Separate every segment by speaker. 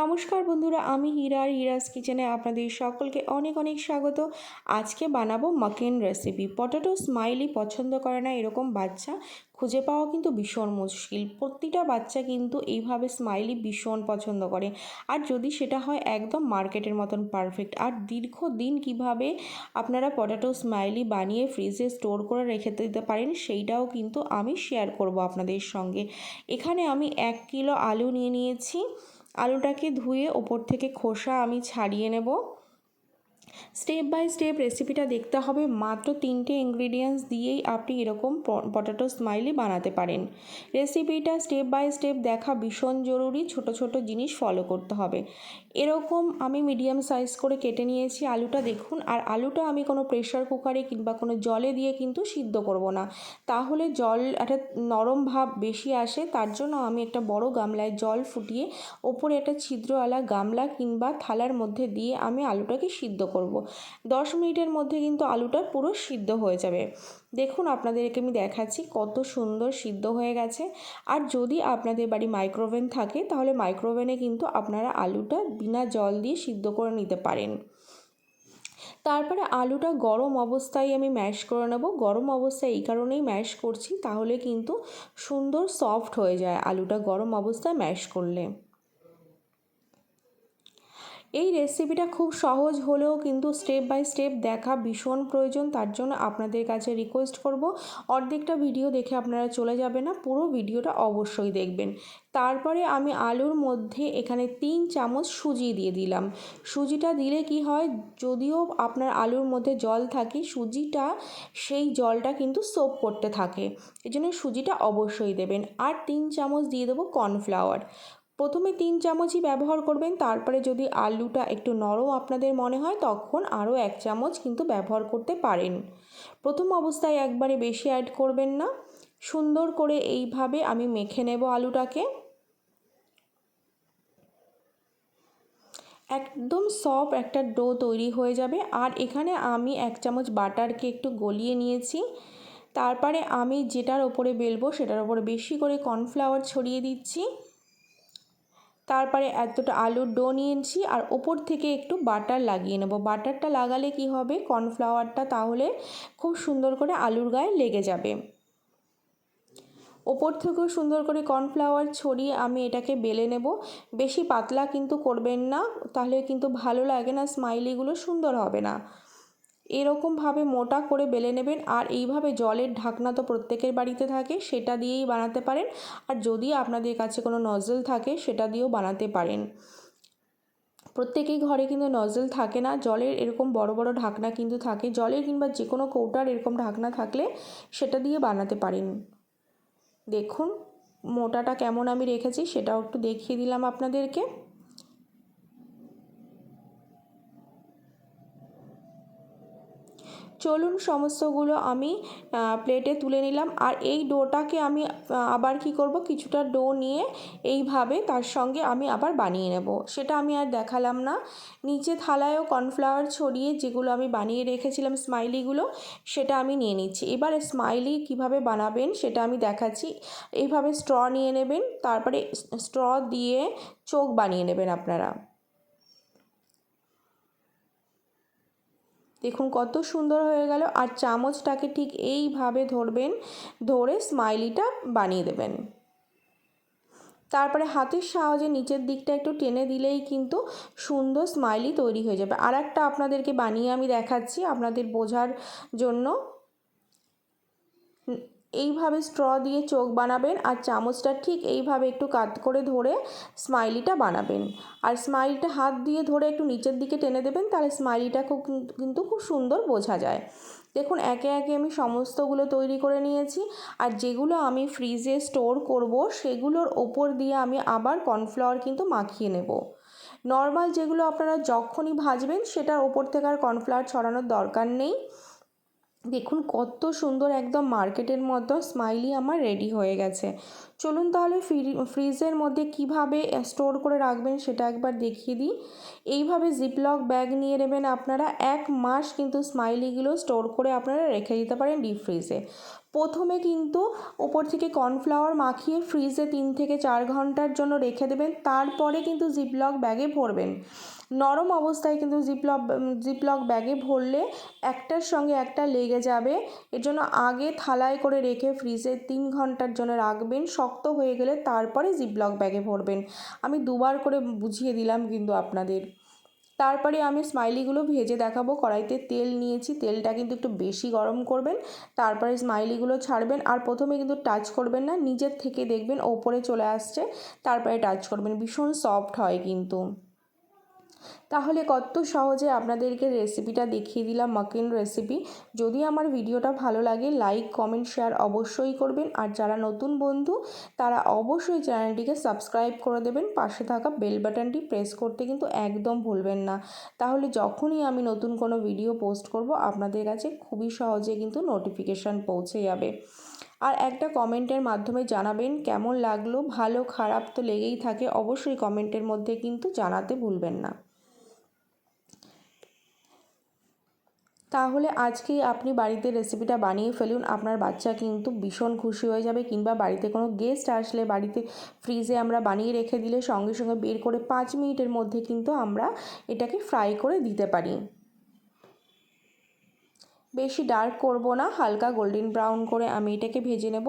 Speaker 1: নমস্কার বন্ধুরা, আমি হীরা আর হিরাস কিচেনে আপনাদের সকলকে অনেক অনেক স্বাগত। আজকে বানাবো মাকেন রেসিপি পটেটো স্মাইলি পছন্দ করে না এরকম বাচ্চা, খুঁজে পাওয়া কিন্তু ভীষণ মুশকিল। প্রতিটা বাচ্চা কিন্তু এইভাবে স্মাইলি ভীষণ পছন্দ করে। আর যদি সেটা হয় একদম মার্কেটের মতন পারফেক্ট আর দীর্ঘদিন কীভাবে আপনারা পটেটো স্মাইলি বানিয়ে ফ্রিজে স্টোর করে রেখে দিতে পারেন, সেইটাও কিন্তু আমি শেয়ার করব আপনাদের সঙ্গে। এখানে আমি এক কিলো আলু নিয়ে নিয়েছি। আলুটাকে ধুয়ে ওপর থেকে খোসা আমি ছাড়িয়ে নেব। স্টেপ বাই স্টেপ রেসিপিটা দেখতে হবে। মাত্র তিনটে ইনগ্রিডিয়েন্টস দিয়েই আপনি এরকম পটাটো স্মাইলি বানাতে পারেন। রেসিপিটা স্টেপ বাই স্টেপ দেখা ভীষণ জরুরি। ছোট ছোট জিনিস ফলো করতে হবে। এরকম আমি মিডিয়াম সাইজ করে কেটে নিয়েছি আলুটা দেখুন। আর আলুটা আমি কোনো প্রেশার কুকারে কিংবা কোনো জলে দিয়ে কিন্তু সিদ্ধ করব না। তাহলে জল একটা নরম ভাব বেশি আসে। তার জন্য আমি একটা বড় গামলায় জল ফুটিয়ে ওপরে একটা ছিদ্রওয়ালা গামলা কিংবা থালার মধ্যে দিয়ে আমি আলুটাকে সিদ্ধ করব। দশ মিনিটের মধ্যে কিন্তু আলুটা পুরো সিদ্ধ হয়ে যাবে। দেখুন আপনাদেরকে আমি দেখাচ্ছি কত সুন্দর সিদ্ধ হয়ে গেছে। আর যদি আপনাদের বাড়ি মাইক্রোওভেন থাকে, তাহলে মাইক্রোওভেনে কিন্তু আপনারা আলুটা বিনা জল দিয়ে সিদ্ধ করে নিতে পারেন। তারপরে আলুটা গরম অবস্থায় আমি ম্যাশ করে নেব। গরম অবস্থায় এই কারণেই ম্যাশ করছি, তাহলে কিন্তু সুন্দর সফট হয়ে যায় আলুটা গরম অবস্থায় ম্যাশ করলে। এই রেসিপিটা খুব সহজ হলেও কিন্তু স্টেপ বাই স্টেপ দেখা ভীষণ প্রয়োজন, তার জন্য আপনাদের কাছে রিকোয়েস্ট করব। অর্ধেকটা ভিডিও দেখে আপনারা চলে যাবে না, পুরো ভিডিওটা অবশ্যই দেখবেন। তারপরে আমি আলুর মধ্যে এখানে তিন চামচ সুজি দিয়ে দিলাম। সুজিটা দিলে কি হয়, যদিও আপনার আলুর মধ্যে জল থাকে, সুজিটা সেই জলটা কিন্তু সোপ করতে থাকে। এই জন্য সুজিটা অবশ্যই দেবেন। আর তিন চামচ দিয়ে দেবো কর্নফ্লাওয়ার প্রথমে তিন চামচই ব্যবহার করবেন, তারপরে যদি আলুটা একটু নরম আপনাদের মনে হয় তখন আরও এক চামচ কিন্তু ব্যবহার করতে পারেন। প্রথম অবস্থায় একবারে বেশি অ্যাড করবেন না। সুন্দর করে এইভাবে আমি মেখে নেব আলুটাকে। একদম সফট একটা ডো তৈরি হয়ে যাবে। আর এখানে আমি এক চামচ বাটারকে একটু গলিয়ে নিয়েছি। তারপরে আমি যেটার ওপরে বেলবো সেটার ওপরে বেশি করে কর্নফ্লাওয়ার ছড়িয়ে দিচ্ছি। তারপরে এতটা আলুর ডো নিয়েছি আর ওপর থেকে একটু বাটার লাগিয়ে নেব। বাটারটা লাগালে কি হবে? কর্নফ্লাওয়ারটা তাহলে খুব সুন্দর করে আলুর গায়ে লেগে যাবে। ওপর থেকেও সুন্দর করে কর্নফ্লাওয়ার ছড়িয়ে আমি এটাকে বেলে নেব। বেশি পাতলা কিন্তু করবেন না, তাহলে কিন্তু ভালো লাগে না, স্মাইলিগুলো সুন্দর হবে না। এরকমভাবে মোটা করে বেলে নেবেন আর এইভাবে জলের ঢাকনা তো প্রত্যেকের বাড়িতে থাকে, সেটা দিয়েই বানাতে পারেন। আর যদি আপনাদের কাছে কোনো নজল থাকে, সেটা দিয়েও বানাতে পারেন। প্রত্যেকেই ঘরে কিন্তু নজল থাকে না। জলের এরকম বড় বড় ঢাকনা কিন্তু থাকে। জলের কিংবা যে কোনো কৌটার এরকম ঢাকনা থাকলে সেটা দিয়ে বানাতে পারেন। দেখুন, মোটাটা কেমন আমি রেখেছি, সেটাও একটু দেখিয়ে দিলাম আপনাদেরকে। চলুন সমস্তগুলো আমি প্লেটে তুলে নিলাম। আর এই ডোটাকে আমি আবার কি করব? কিছুটা ডো নিয়ে এইভাবে তার সঙ্গে আমি আবার বানিয়ে নেব। সেটা আমি আর দেখালাম না। নিচে থালায়ও কর্নফ্লাওয়ার ছড়িয়ে যেগুলো আমি বানিয়ে রেখেছিলাম স্মাইলিগুলো সেটা আমি নিয়ে নিচ্ছি। এবার স্মাইলি কীভাবে বানাবেন সেটা আমি দেখাচ্ছি। এইভাবে স্ট্র নিয়ে নেবেন, তারপরে স্ট্র দিয়ে চোখ বানিয়ে নেবেন আপনারা। দেখুন কত সুন্দর হয়ে গেল আর চামচটাকে ঠিক এইভাবে ধরবেন, ধরে স্মাইলিটা বানিয়ে দেবেন। তারপরে হাতের সাহায্যে নিচের দিকটা একটু টেনে দিলেই কিন্তু সুন্দর স্মাইলি তৈরি হয়ে যাবে। আর একটা আপনাদেরকে বানিয়ে আমি দেখাচ্ছি আপনাদের বোঝার জন্য। এইভাবে স্ট্র দিয়ে চোখ বানাবেন আর চামচটা ঠিক এইভাবে একটু কাত করে ধরে স্মাইলিটা বানাবেন। আর স্মাইলিটা হাত দিয়ে ধরে একটু নিচের দিকে টেনে দেবেন, তাহলে স্মাইলিটা খুব কিন্তু খুব সুন্দর বোঝা যায়। দেখুন, একে একে আমি সমস্তগুলো তৈরি করে নিয়েছি আর যেগুলো আমি ফ্রিজে স্টোর করব, সেগুলোর ওপর দিয়ে আমি আবার কর্নফ্লাওয়ার কিন্তু মাখিয়ে নেব। নর্মাল যেগুলো আপনারা যখনই ভাজবেন, সেটার ওপর থেকে আর কর্নফ্লাওয়ার ছড়ানোর দরকার নেই। দেখুন, কত সুন্দর একদম মার্কেটের মতো স্মাইলি আমার রেডি হয়ে গেছে। চলুন তাহলে ফ্রিজের মধ্যে কীভাবে স্টোর করে রাখবেন সেটা একবার দেখিয়ে দিই। এইভাবে জিপলক ব্যাগ নিয়ে নেবেন আপনারা। এক মাস কিন্তু স্মাইলিগুলো স্টোর করে আপনারা রেখে দিতে পারেন ডিপ ফ্রিজে প্রথমে কিন্তু ওপর থেকে কর্নফ্লাওয়ার মাখিয়ে ফ্রিজে তিন থেকে চার ঘণ্টার জন্য রেখে দেবেন, তারপরে কিন্তু জিপলক ব্যাগে ভরবেন। নরম অবস্থায় কিন্তু জিপলক জিপলক ব্যাগে ভরলে একটার সঙ্গে একটা লেগে যাবে। এর জন্য আগে থালায় করে রেখে ফ্রিজে তিন ঘণ্টার জন্য রাখবেন, শক্ত হয়ে গেলে তারপরে জিপলক ব্যাগে ভরবেন। আমি দুবার করে বুঝিয়ে দিলাম কিন্তু আপনাদের। তারপরে আমি স্মাইলিগুলো ভেজে দেখাবো। কড়াইতে তেল নিয়েছি, তেলটা কিন্তু একটু বেশি গরম করবেন। তারপরে স্মাইলিগুলো ছাড়বেন আর প্রথমে কিন্তু টাচ করবেন না, নিজের থেকে দেখবেন ওপরে চলে আসছে। তারপরে টাচ করবেন, ভীষণ সফট হয় কিন্তু। তাহলে কত সহজে আপনাদেরকে রেসিপিটা দেখিয়ে দিলাম মাকিন রেসিপি যদি আমার ভিডিওটা ভালো লাগে লাইক কমেন্ট শেয়ার অবশ্যই করবেন। আর যারা নতুন বন্ধু, তারা অবশ্যই চ্যানেলটিকে সাবস্ক্রাইব করে দেবেন। পাশে থাকা বেল বাটনটি প্রেস করতে কিন্তু একদম ভুলবেন না। তাহলে যখনই আমি নতুন কোনো ভিডিও পোস্ট করব, আপনাদের কাছে খুবই সহজে কিন্তু নোটিফিকেশান পৌঁছে যাবে। আর একটা কমেন্টের মাধ্যমে জানাবেন, কেমন লাগল? ভালো, খারাপ তো লেগেই থাকে। অবশ্যই কমেন্টের মধ্যে কিন্তু জানাতে ভুলবেন না। তাহলে আজকেই আপনি বাড়িতে রেসিপিটা বানিয়ে ফেলুন। আপনার বাচ্চা কিন্তু ভীষণ খুশি হয়ে যাবে কিংবা বাড়িতে কোনো গেস্ট আসলে বাড়িতে ফ্রিজে আমরা বানিয়ে রেখে দিলে সঙ্গে সঙ্গে বের করে পাঁচ মিনিটের মধ্যে কিন্তু আমরা এটাকে ফ্রাই করে দিতে পারি। বেশি ডার্ক করব না, হালকা গোল্ডেন ব্রাউন করে আমি এটাকে ভেজে নেব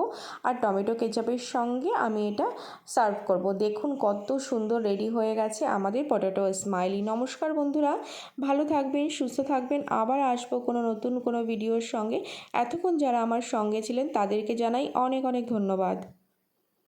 Speaker 1: আর টমেটো কেচাপের সঙ্গে আমি এটা সার্ভ করব। দেখুন কত সুন্দর রেডি হয়ে গেছে আমাদের পটেটো স্মাইলি। নমস্কার বন্ধুরা, ভালো থাকবেন, সুস্থ থাকবেন। আবার আসব কোনো নতুন কোনো ভিডিওর সঙ্গে। এতক্ষণ যারা আমার সঙ্গে ছিলেন তাদেরকে জানাই অনেক অনেক ধন্যবাদ।